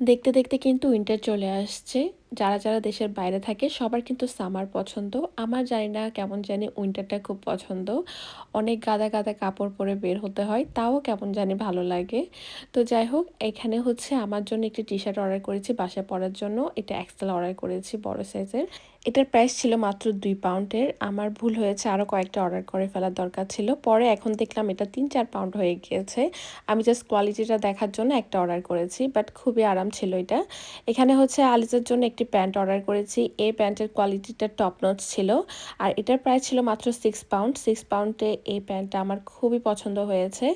দেখতে দেখতে কিন্তু উইন্টার চলে আসছে। যারা যারা দেশের বাইরে থাকে, সবার কিন্তু সামার পছন্দ। আমার জানি না কেমন জানি উইন্টারটা খুব পছন্দ। অনেক গাদা গাদা কাপড় পরে বের হতে হয়, তাও কেমন জানি ভালো লাগে। তো যাই হোক, এখানে হচ্ছে আমার জন্য একটি টি শার্ট অর্ডার করেছি, বাসায় পরার জন্য। এটা এক্সেল অর্ডার করেছি, বড় সাইজের এটার প্রাইস ছিল মাত্র দুই পাউন্ডের আমার ভুল হয়েছে আরও কয়েকটা অর্ডার করে ফেলার দরকার ছিল। পরে এখন দেখলাম এটা তিন, চার পাউন্ড হয়ে গিয়েছে। আমি জাস্ট কোয়ালিটিটা দেখার জন্য একটা অর্ডার করেছি বাট খুবই আরাম ছিল এটা। এখানে হচ্ছে আলিজের জন্য একটি প্যান্ট অর্ডার করেছি। এই প্যান্টের কোয়ালিটিটা টপ নচ ছিল। আর এটার প্রাইস ছিল মাত্র সিক্স পাউন্ড সিক্স পাউন্ডে এই প্যান্টটা আমার খুবই পছন্দ হয়েছে।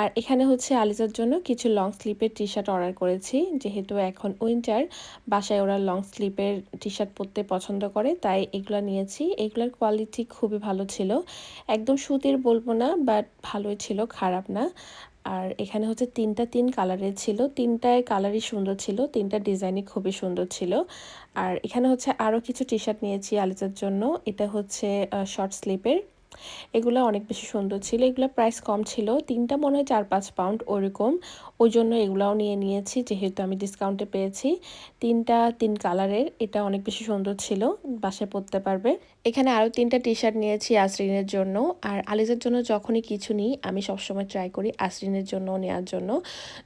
আর এখানে হচ্ছে আলিজার জন্য কিছু লং স্লিপের টি শার্ট অর্ডার করেছি। যেহেতু এখন উইন্টার বাসায় ওরা লং স্লিপের টি শার্ট পরতে পছন্দ করে, তাই এগুলো নিয়েছি। এগুলোর কোয়ালিটি খুবই ভালো ছিল। একদম সুতির বলব না বাট ভালোই ছিল, খারাপ না। আর এখানে হচ্ছে তিনটা তিন কালারের ছিল। তিনটায় কালারই সুন্দর ছিল, তিনটা ডিজাইনই খুবই সুন্দর ছিল। আর এখানে হচ্ছে আরও কিছু টি শার্ট নিয়েছি আলিজার জন্য। এটা হচ্ছে শর্ট স্লিপের এগুলো অনেক বেশি সুন্দর ছিল, এগুলো প্রাইস কম ছিল। তিনটা মনে হয় চার পাঁচ পাউন্ড ওরকম। ওই জন্য এগুলাও নিয়ে নিয়েছি, যেহেতু আমি ডিসকাউন্টে পেয়েছি। তিনটা, তিন কালারের এটা অনেক বেশি সুন্দর ছিল, বাসায় পরতে পারবে। এখানে আরও তিনটা টি শার্ট নিয়েছি আসরিনের জন্য। আর আলিজের জন্য যখনই কিছু নিই, আমি সবসময় ট্রাই করি আসরিনের জন্য নেওয়ার জন্য।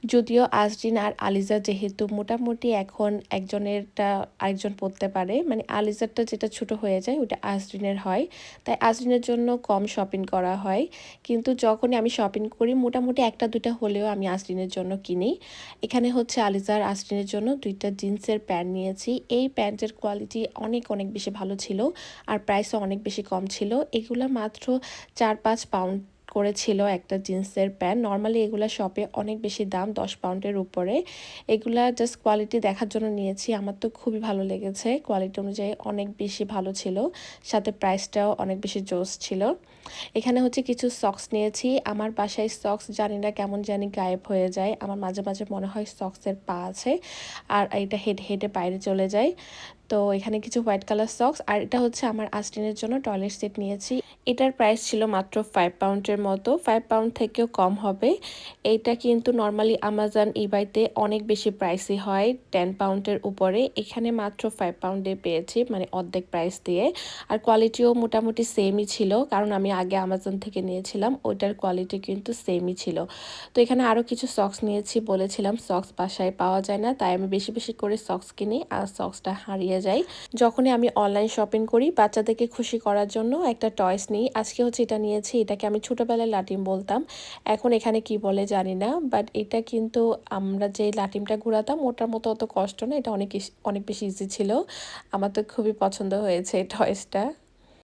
যদিও আসরিন আর আলিজা যেহেতু মোটামুটি এখন একজনেরটা আরেকজন পরতে পারে মানে আলিজারটা যেটা ছোট হয়ে যায় ওটা আসরিনের হয়। তাই আসরিনের জন্য কম শপিং করা হয়। কিন্তু যখনই আমি শপিং করি, মোটামুটি একটা দুটা হলেও আমি আসরিনের জন্য কিনি। এখানে হচ্ছে আলিজার আসরিনের জন্য দুইটা জিন্সের প্যান্ট নিয়েছি। এই প্যান্টের কোয়ালিটি অনেক অনেক বেশি ভালো ছিল আর প্রাইসও অনেক বেশি কম ছিল। এগুলো মাত্র চার, পাঁচ পাউন্ড করেছিল একটা জিন্সের প্যান্ট। নর্মালি এগুলা শপে অনেক বেশি দাম, দশ পাউন্ডের উপরে। এগুলা জাস্ট কোয়ালিটি দেখার জন্য নিয়েছি। আমার তো খুবই ভালো লেগেছে। কোয়ালিটি অনুযায়ী অনেক বেশি ভালো ছিল। সাথে প্রাইসটাও অনেক বেশি জোস ছিল। এখানে হচ্ছে কিছু সক্স নিয়েছি। আমার বাসায় সক্স জানি না কেমন জানি গায়েব হয়ে যায়। আমার মাঝে মাঝে মনে হয় সক্সের পা আছে। আর এটা হেড হেডে বাইরে চলে যায়। তো এখানে কিছু হোয়াইট কালার সক্স আর এটা হচ্ছে আমার আস্টিনের জন্য টয়লেট সেট নিয়েছি। এটার প্রাইস ছিল মাত্র ফাইভ পাউন্ডের মতো ফাইভ পাউন্ড থেকেও কম হবে। এইটা কিন্তু নর্মালি আমাজন ইবাইতে অনেক বেশি প্রাইসই হয় টেন পাউন্ডের উপরে। এখানে মাত্র ফাইভ পাউন্ডে পেয়েছি মানে অর্ধেক প্রাইস দিয়ে। আর কোয়ালিটিও মোটামুটি সেমই ছিল, কারণ আমি আগে আমাজন থেকে নিয়েছিলাম, ওইটার কোয়ালিটি কিন্তু সেমই ছিল। তো এখানে আরও কিছু সক্স নিয়েছি বলেছিলাম সক্স বাসায় পাওয়া যায় না, তাই আমি বেশি বেশি করে সক্স কিনি আর সক্সটা হারিয়ে যায় যখনই আমি অনলাইন শপিং করি, বাচ্চাদেরকে খুশি করার জন্য একটা টয়স নিই। আজকে হচ্ছে এটা নিয়েছি, এটাকে আমি ছোটোবেলায় লাটিম বলতাম। এখন এখানে কি বলে জানি না বাট এটা কিন্তু আমরা যে লাটিমটা ঘুরাতাম ওটার মতো অত কষ্ট না, এটা অনেক অনেক বেশি ইজি ছিল। আমার তো খুবই পছন্দ হয়েছে টয়েসটা